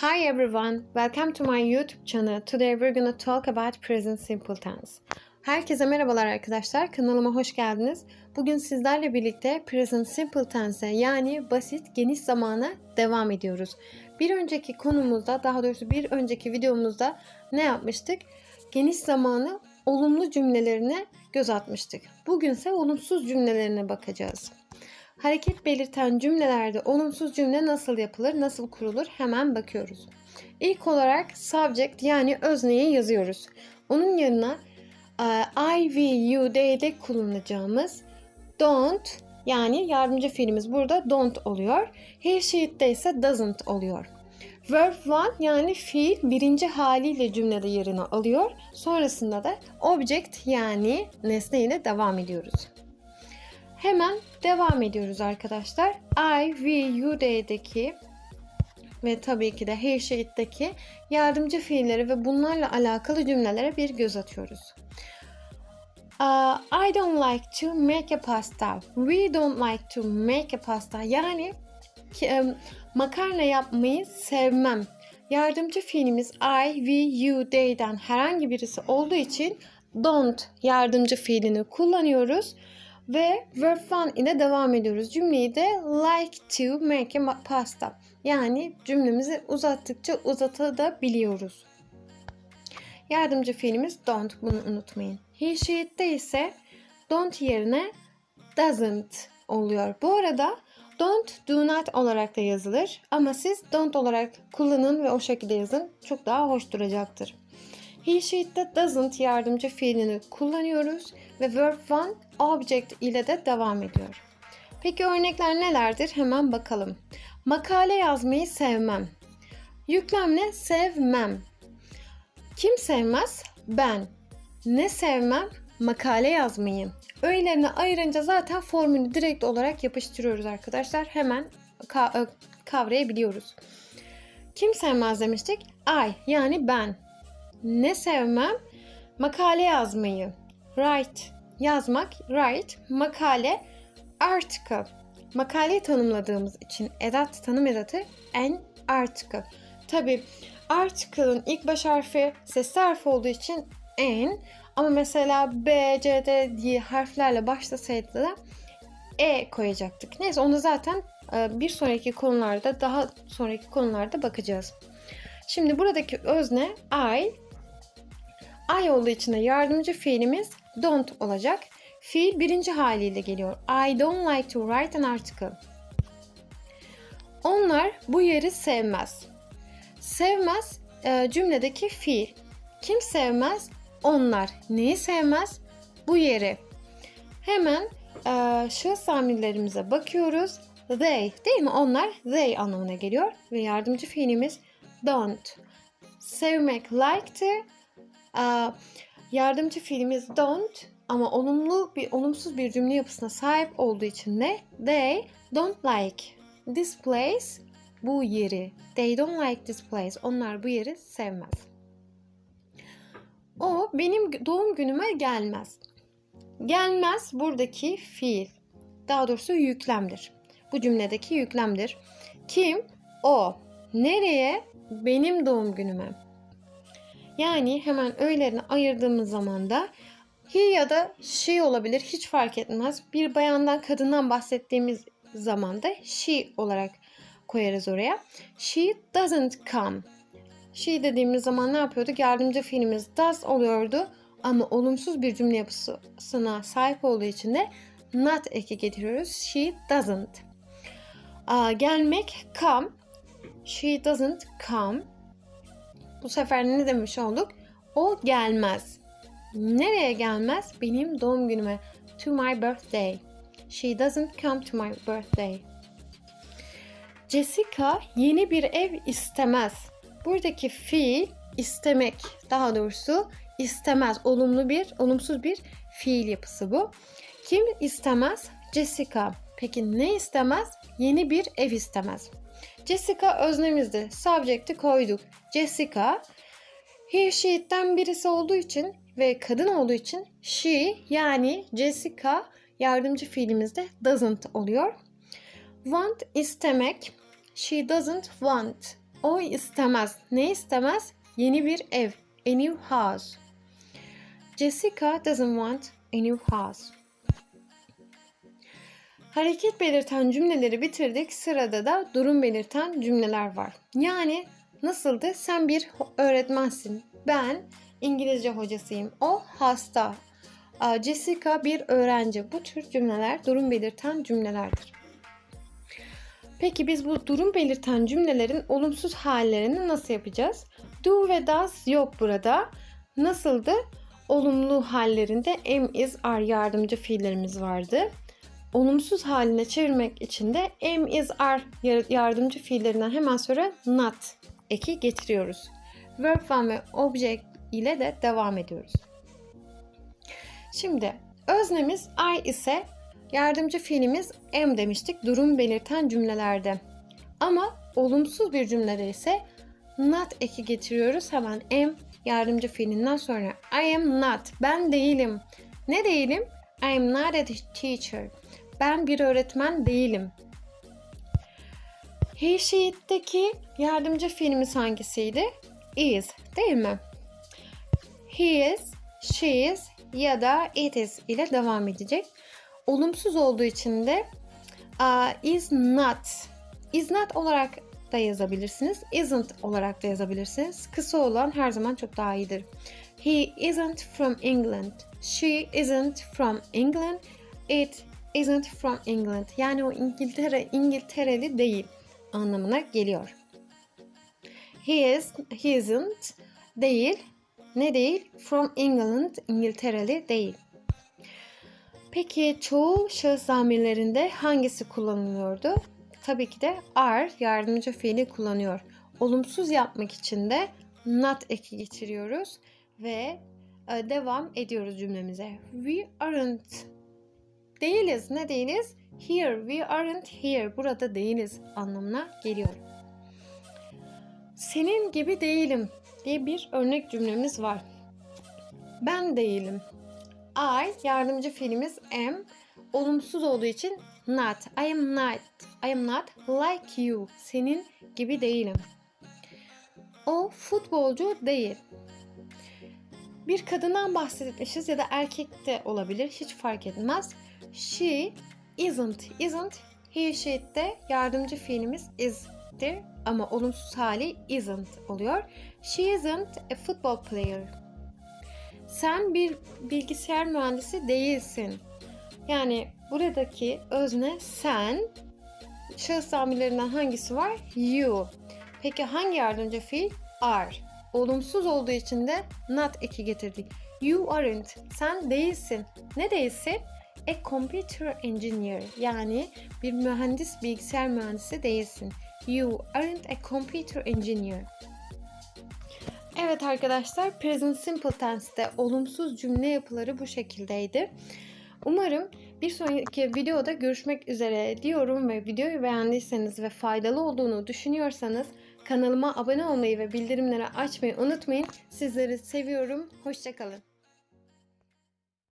Hi everyone, welcome to my YouTube channel. Today we're gonna talk about present simple tense. Herkese merhabalar arkadaşlar, kanalıma hoş geldiniz. Bugün sizlerle birlikte present simple tense'e yani basit geniş zamana devam ediyoruz. Bir önceki konumuzda, daha doğrusu bir önceki videomuzda ne yapmıştık? Geniş zamanı olumlu cümlelerine göz atmıştık. Bugünse olumsuz cümlelerine bakacağız. Hareket belirten cümlelerde olumsuz cümle nasıl yapılır, nasıl kurulur hemen bakıyoruz. İlk olarak subject yani özneyi yazıyoruz. Onun yanına e, I, we, you, they'de kullanacağımız don't yani yardımcı fiilimiz burada don't oluyor. He, she, it'te ise doesn't oluyor. Verb one yani fiil birinci haliyle cümlede yerini alıyor. Sonrasında da object yani nesne ile devam ediyoruz. Hemen devam ediyoruz arkadaşlar. I, we, you, they'deki ve tabii ki de he, she, it'teki yardımcı fiilleri ve bunlarla alakalı cümlelere bir göz atıyoruz. Uh, I don't like to make a pasta. We don't like to make a pasta. Yani ki, em, makarna yapmayı sevmem. Yardımcı fiilimiz I, we, you, they'den herhangi birisi olduğu için don't yardımcı fiilini kullanıyoruz ve verb one ile devam ediyoruz. Cümleyi de like to make a pasta. Yani cümlemizi uzattıkça uzatabiliyoruz. Yardımcı fiilimiz don't bunu unutmayın. He, she, it'te ise don't yerine doesn't oluyor. Bu arada don't, do not olarak da yazılır. Ama siz don't olarak kullanın ve o şekilde yazın. Çok daha hoş duracaktır. He, she, it'te doesn't yardımcı fiilini kullanıyoruz ve verb one object ile de devam ediyor. Peki örnekler nelerdir? Hemen bakalım. Makale yazmayı sevmem. Yüklemle sevmem. Kim sevmez? Ben. Ne sevmem? Makale yazmayı. Öğelerini ayırınca zaten formülü direkt olarak yapıştırıyoruz arkadaşlar. Hemen ka- kavrayabiliyoruz. Kim sevmez demiştik? I yani ben. Ne sevmem? Makale yazmayı. Write yazmak, write, makale, article. Makaleyi tanımladığımız için edat tanım edatı an article. Tabi article'ın ilk baş harfi sesli harf olduğu için n ama mesela B, C, D diye harflerle başlasaydı da e koyacaktık. Neyse onu zaten e, bir sonraki konularda daha sonraki konularda bakacağız. Şimdi buradaki özne I I olduğu için de yardımcı fiilimiz don't olacak. Fiil birinci haliyle geliyor. I don't like to write an article. Onlar bu yeri sevmez. Sevmez e, cümledeki fiil. Kim sevmez? Onlar. Neyi sevmez? Bu yeri. Hemen e, şahıs amirlerimize bakıyoruz. They değil mi? Onlar they anlamına geliyor. Ve yardımcı fiilimiz don't. Sevmek like to. E, yardımcı fiilimiz don't ama olumlu bir olumsuz bir cümle yapısına sahip olduğu için de they don't like this place bu yeri. They don't like this place. Onlar bu yeri sevmez. O benim doğum günüme gelmez. Gelmez buradaki fiil. Daha doğrusu yüklemdir. Bu cümledeki yüklemdir. Kim? O. Nereye? Benim doğum günüme. Yani hemen öğelerini ayırdığımız zaman da he ya da she olabilir hiç fark etmez. Bir bayandan kadından bahsettiğimiz zaman da she olarak koyarız oraya. She doesn't come. She dediğimiz zaman ne yapıyorduk? Yardımcı fiilimiz does oluyordu. Ama olumsuz bir cümle yapısına sahip olduğu için de not eki getiriyoruz. She doesn't. Aa, gelmek come. She doesn't come. Bu sefer ne demiş olduk? O gelmez. Nereye gelmez? Benim doğum günüme. To my birthday. She doesn't come to my birthday. Jessica yeni bir ev istemez. Buradaki fiil istemek. Daha doğrusu istemez. Olumlu bir, olumsuz bir fiil yapısı bu. Kim istemez? Jessica. Peki ne istemez? Yeni bir ev istemez. Jessica öznemizdi. Subject'i koyduk. Jessica he, she'den birisi olduğu için ve kadın olduğu için she yani Jessica yardımcı fiilimizde doesn't oluyor. Want istemek. She doesn't want. O istemez. Ne istemez? Yeni bir ev. A new house. Jessica doesn't want a new house. Hareket belirten cümleleri bitirdik. Sırada da durum belirten cümleler var. Yani nasıldı? Sen bir öğretmensin. Ben İngilizce hocasıyım. O hasta. Jessica bir öğrenci. Bu tür cümleler durum belirten cümlelerdir. Peki biz bu durum belirten cümlelerin olumsuz hallerini nasıl yapacağız? Do ve does yok burada. Nasıldı? Olumlu hallerinde am, is, are yardımcı fiillerimiz vardı. Olumsuz haline çevirmek için de am, is, are yar- yardımcı fiillerinden hemen sonra not eki getiriyoruz. Verb form ve object ile de devam ediyoruz. Şimdi öznemiz I ise yardımcı fiilimiz am demiştik durum belirten cümlelerde. Ama olumsuz bir cümlede ise not eki getiriyoruz hemen am yardımcı fiilinden sonra. I am not. Ben değilim. Ne değilim? I am not a teacher. Ben bir öğretmen değilim. He, she'deki yardımcı fiilimiz hangisiydi? Is değil mi? He is, she is ya da it is ile devam edecek. Olumsuz olduğu için de uh, is not, is not olarak da yazabilirsiniz. Isn't olarak da yazabilirsiniz. Kısa olan her zaman çok daha iyidir. He isn't from England. She isn't from England. It isn't from England. Yani o İngiltere, İngiltereli değil anlamına geliyor. He is, he isn't değil. Ne değil? From England, İngiltereli değil. Peki çoğul şahıs zamirlerinde hangisi kullanılıyordu? Tabii ki de are yardımcı fiili kullanıyor. Olumsuz yapmak için de not eki getiriyoruz ve e, devam ediyoruz cümlemize. We aren't değiliz. Ne değiliz? Here. We aren't here. Burada değiliz anlamına geliyor. Senin gibi değilim diye bir örnek cümlemiz var. Ben değilim. I yardımcı fiilimiz am olumsuz olduğu için not. I am not. I am not like you. Senin gibi değilim. O futbolcu değil. Bir kadından bahsetmişiz ya da erkek de olabilir. Hiç fark etmez. She isn't. Isn't. He, she de yardımcı fiilimiz is'tir ama olumsuz hali isn't oluyor. She isn't a football player. Sen bir bilgisayar mühendisi değilsin. Yani buradaki özne sen, şahıs zamirlerinden hangisi var? You. Peki hangi yardımcı fiil? Are. Olumsuz olduğu için de not eki getirdik. You aren't. Sen değilsin. Ne değilsin? A computer engineer. Yani bir mühendis, bilgisayar mühendisi değilsin. You aren't a computer engineer. Evet arkadaşlar, present simple tense'te olumsuz cümle yapıları bu şekildeydi. Umarım bir sonraki videoda görüşmek üzere diyorum ve videoyu beğendiyseniz ve faydalı olduğunu düşünüyorsanız kanalıma abone olmayı ve bildirimleri açmayı unutmayın. Sizleri seviyorum. Hoşçakalın.